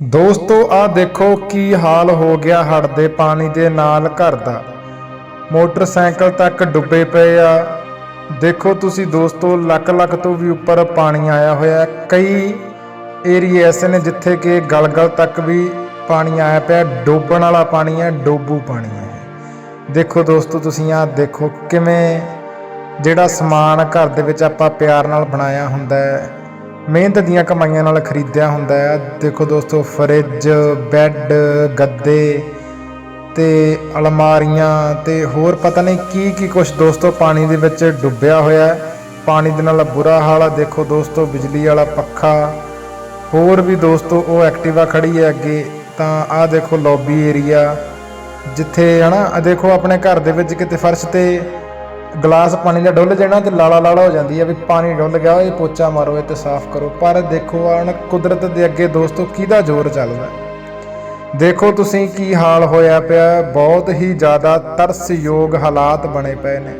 ਦੋਸਤੋ ਆ ਦੇਖੋ ਕੀ ਹਾਲ ਹੋ ਗਿਆ ਹੜ ਦੇ ਪਾਣੀ ਦੇ ਨਾਲ ਘਰ ਦਾ। ਮੋਟਰਸਾਈਕਲ ਤੱਕ ਡੁੱਬੇ ਪਏ ਆ। ਦੇਖੋ ਤੁਸੀਂ ਦੋਸਤੋ ਲੱਖ ਲੱਖ ਤੋਂ ਵੀ ਉੱਪਰ ਪਾਣੀ ਆਇਆ ਹੋਇਆ ਕਈ ਏਰੀਏ ਐਸੇ ਨੇ ਜਿੱਥੇ ਕਿ ਗਲਗਲ ਤੱਕ ਵੀ ਪਾਣੀ ਆਇਆ ਪਿਆ ਡੋਬਣ ਵਾਲਾ ਪਾਣੀ ਹੈ, ਡੋਬੂ ਪਾਣੀ ਹੈ। ਦੇਖੋ ਦੋਸਤੋ, ਤੁਸੀਂ ਆ ਦੇਖੋ ਕਿਵੇਂ ਜਿਹੜਾ ਸਮਾਨ ਘਰ ਦੇ ਵਿੱਚ ਆਪਾਂ ਪਿਆਰ ਨਾਲ ਬਣਾਇਆ ਹੁੰਦਾ ਹੈ। ਮਿਹਨਤ ਦੀਆਂ ਕਮਾਈਆਂ ਨਾਲ ਖਰੀਦਿਆ ਹੁੰਦਾ ਹੈ। ਦੇਖੋ ਦੋਸਤੋ, ਫਰਿੱਜ, ਬੈੱਡ, ਗੱਦੇ ਤੇ ਅਲਮਾਰੀਆਂ ਤੇ ਹੋਰ ਪਤਾ ਨਹੀਂ ਕੀ ਕੀ ਕੁਝ ਦੋਸਤੋ, ਪਾਣੀ ਦੇ ਵਿੱਚ ਡੁੱਬਿਆ ਹੋਇਆ ਹੈ। ਪਾਣੀ ਦੇ ਨਾਲ ਬੁਰਾ ਹਾਲ ਆ। ਦੇਖੋ ਦੋਸਤੋ, ਬਿਜਲੀ ਵਾਲਾ ਪੱਖਾ। ਹੋਰ ਵੀ ਦੋਸਤੋ, ਉਹ ਐਕਟਿਵਾ ਖੜੀ ਹੈ ਅੱਗੇ। ਤਾਂ ਆਹ ਦੇਖੋ ਲੌਬੀ ਏਰੀਆ, ਜਿੱਥੇ ਹਨਾ ਆ ਦੇਖੋ ਆਪਣੇ ਘਰ ਦੇ ਵਿੱਚ ਕਿਤੇ ਫਰਸ਼ ਤੇ ਗਲਾਸ ਪਾਣੀ ਦਾ ਡੁੱਲ ਜਾਣਾ ਤੇ ਲਾਲਾ ਲਾਲਾ ਹੋ ਜਾਂਦੀ ਹੈ ਵੀ ਪਾਣੀ ਡੁੱਲ ਗਿਆ, ਇਹ ਪੋਚਾ ਮਾਰੋ, ਇਹ ਤੇ ਸਾਫ਼ ਕਰੋ। ਪਰ ਦੇਖੋ ਆਣ, ਕੁਦਰਤ ਦੇ ਅੱਗੇ ਦੋਸਤੋ ਕਿਹਦਾ ਜ਼ੋਰ ਚੱਲਦਾ? ਦੇਖੋ ਤੁਸੀਂ ਕੀ ਹਾਲ ਹੋਇਆ ਪਿਆ, ਬਹੁਤ ਹੀ ਜ਼ਿਆਦਾ ਤਰਸਯੋਗ ਹਾਲਾਤ ਬਣੇ ਪਏ ਨੇ।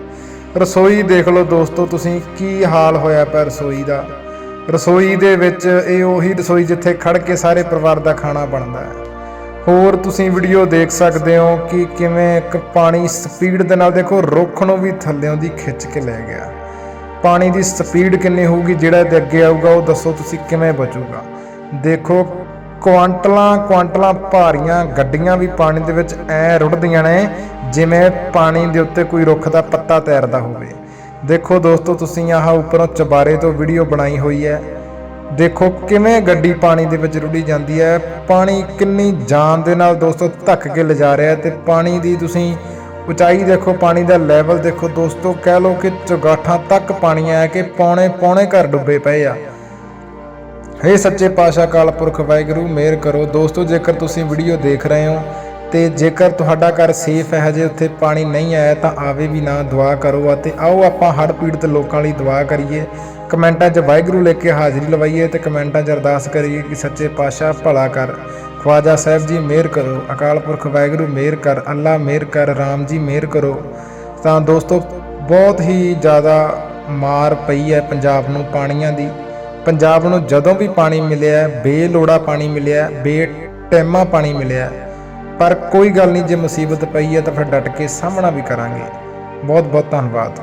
ਰਸੋਈ ਦੇਖ ਲਓ ਦੋਸਤੋ ਤੁਸੀਂ, ਕੀ ਹਾਲ ਹੋਇਆ ਪਿਆ ਰਸੋਈ ਦਾ? ਰਸੋਈ ਦੇ ਵਿੱਚ ਇਹ ਉਹੀ ਰਸੋਈ ਜਿੱਥੇ ਖੜ ਕੇ ਸਾਰੇ ਪਰਿਵਾਰ ਦਾ ਖਾਣਾ ਬਣਦਾ ਹੈ। ਹੋਰ ਤੁਸੀਂ ਵੀਡੀਓ ਦੇਖ ਸਕਦੇ ਹੋ ਕਿ ਕਿਵੇਂ ਇੱਕ ਪਾਣੀ ਸਪੀਡ ਦੇ ਨਾਲ ਦੇਖੋ ਰੁੱਖ ਨੂੰ ਵੀ ਥੱਲਿਓਂ ਦੀ ਖਿੱਚ ਕੇ ਲੈ ਗਿਆ। ਪਾਣੀ ਦੀ ਸਪੀਡ ਕਿੰਨੀ ਹੋਊਗੀ, ਜਿਹੜਾ ਇਹਦੇ ਅੱਗੇ ਆਊਗਾ, ਉਹ ਦੱਸੋ ਤੁਸੀਂ ਕਿਵੇਂ ਬਚੂਗਾ। ਦੇਖੋ, ਕੁਆਂਟਲਾਂ ਕੁਆਂਟਲਾਂ ਭਾਰੀਆਂ ਗੱਡੀਆਂ ਵੀ ਪਾਣੀ ਦੇ ਵਿੱਚ ਐ ਰੁੜਦੀਆਂ ਨੇ, ਜਿਵੇਂ ਪਾਣੀ ਦੇ ਉੱਤੇ ਕੋਈ ਰੁੱਖ ਦਾ ਪੱਤਾ ਤੈਰਦਾ ਹੋਵੇ। ਦੇਖੋ ਦੋਸਤੋ, ਤੁਸੀਂ ਆਹ ਉੱਪਰੋਂ ਚਬਾਰੇ ਤੋਂ ਵੀਡੀਓ ਬਣਾਈ ਹੋਈ ਹੈ। ਦੇਖੋ ਕਿਵੇਂ ਗੱਡੀ ਪਾਣੀ ਦੇ ਵਿੱਚ ਰੁੜੀ ਜਾਂਦੀ ਹੈ। ਪਾਣੀ ਕਿੰਨੀ ਜਾਨ ਦੇ ਨਾਲ ਦੋਸਤੋ ਧੱਕ ਕੇ ਲਿਜਾ ਰਿਹਾ ਹੈ ਤੇ ਪਾਣੀ ਦੀ ਤੁਸੀਂ ਉਚਾਈ ਦੇਖੋ, ਪਾਣੀ ਦਾ ਲੈਵਲ ਦੇਖੋ ਦੋਸਤੋ, ਕਹਿ ਲਓ ਕਿ ਚੁਗਾਠਾਂ ਤੱਕ ਪਾਣੀ ਆਇਆ ਕਿ ਪੌਣੇ ਪੌਣੇ ਘਰ ਡੁੱਬੇ ਪਏ ਆ। ਹੇ ਸੱਚੇ ਪਾਤਸ਼ਾਹ ਕਾਲ ਪੁਰਖ ਵਾਹਿਗੁਰੂ, ਮਿਹਰ ਕਰੋ। ਦੋਸਤੋ ਜੇਕਰ ਤੁਸੀਂ ਵੀਡੀਓ ਦੇਖ ਰਹੇ ਹੋ ਤੇ ਜੇਕਰ ਤੁਹਾਡਾ ਘਰ ਸੇਫ ਹੈ, ਹਜੇ ਉੱਥੇ ਪਾਣੀ ਨਹੀਂ ਆਇਆ, ਤਾਂ ਆਵੇ ਵੀ ਨਾ, ਦੁਆ ਕਰੋ ਅਤੇ ਆਓ ਆਪਾਂ ਹੜ੍ਹ ਪੀੜਤ ਲੋਕਾਂ ਲਈ ਦੁਆ ਕਰੀਏ। ਕਮੈਂਟਾਂ 'ਚ ਵਾਹਿਗੁਰੂ ਲੈ ਕੇ ਹਾਜ਼ਰੀ ਲਵਾਈਏ ਤੇ ਕਮੈਂਟਾਂ 'ਚ ਅਰਦਾਸ ਕਰੀਏ ਕਿ ਸੱਚੇ ਪਾਤਸ਼ਾਹ ਭਲਾ ਕਰ। ਖਵਾਜਾ ਸਾਹਿਬ ਜੀ, ਮਿਹਰ ਕਰੋ। ਅਕਾਲ ਪੁਰਖ ਵਾਹਿਗੁਰੂ, ਮਿਹਰ ਕਰ। ਅੱਲਾ ਮਿਹਰ ਕਰ। ਰਾਮ ਜੀ, ਮਿਹਰ ਕਰੋ। ਤਾਂ ਦੋਸਤੋ, ਬਹੁਤ ਹੀ ਜ਼ਿਆਦਾ ਮਾਰ ਪਈ ਹੈ ਪੰਜਾਬ ਨੂੰ ਪਾਣੀਆਂ ਦੀ। ਪੰਜਾਬ ਨੂੰ ਜਦੋਂ ਵੀ ਪਾਣੀ ਮਿਲਿਆ, ਬੇਲੋੜਾ ਪਾਣੀ ਮਿਲਿਆ ਬੇ ਟੈਮਾ ਪਾਣੀ ਮਿਲਿਆ। ਪਰ ਕੋਈ ਗੱਲ ਨਹੀਂ, ਜੇ ਮੁਸੀਬਤ ਪਈ ਹੈ ਤਾਂ ਫਿਰ ਡਟ ਕੇ ਸਾਹਮਣਾ ਵੀ ਕਰਾਂਗੇ। ਬਹੁਤ ਬਹੁਤ ਧੰਨਵਾਦ।